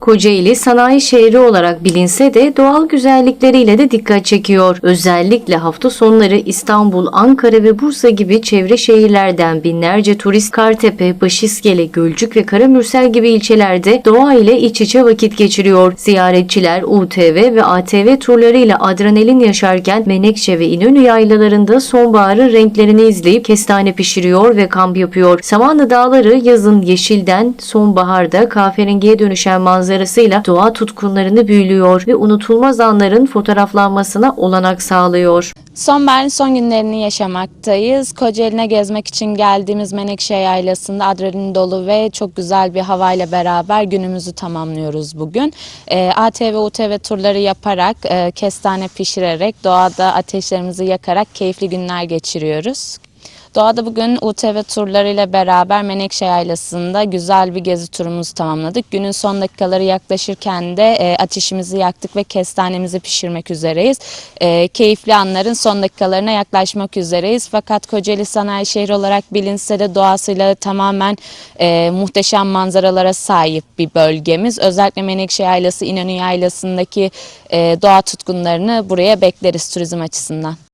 Kocaeli sanayi şehri olarak bilinse de doğal güzellikleriyle de dikkat çekiyor. Özellikle hafta sonları İstanbul, Ankara ve Bursa gibi çevre şehirlerden binlerce turist Kartepe, Başiskele, Gölcük ve Karamürsel gibi ilçelerde doğa ile iç içe vakit geçiriyor. Ziyaretçiler UTV ve ATV turlarıyla adrenalin yaşarken Menekşe ve İnönü yaylalarında sonbaharın renklerini izleyip kestane pişiriyor ve kamp yapıyor. Samanlı Dağları yazın yeşilden sonbaharda kahverengiye dönüşen manzarasıyla doğa tutkunlarını büyülüyor ve unutulmaz anların fotoğraflanmasına olanak sağlıyor. Sonbaharın son günlerini yaşamaktayız. Kocaeli'ne gezmek için geldiğimiz Menekşe Yaylası'nda adrenalin dolu ve çok güzel bir havayla beraber günümüzü tamamlıyoruz bugün. Ee, ATV, UTV turları yaparak, e, kestane pişirerek, doğada ateşlerimizi yakarak keyifli günler geçiriyoruz. Doğada bugün UTV turlarıyla beraber Menekşe Yaylası'nda güzel bir gezi turumuzu tamamladık. Günün son dakikaları yaklaşırken de e, ateşimizi yaktık ve kestanemizi pişirmek üzereyiz. E, keyifli anların son dakikalarına yaklaşmak üzereyiz. Fakat Kocaeli Sanayi Şehri olarak bilinse de doğasıyla tamamen e, muhteşem manzaralara sahip bir bölgemiz. Özellikle Menekşe Yaylası, İnönü Yaylası'ndaki e, doğa tutkunlarını buraya bekleriz turizm açısından.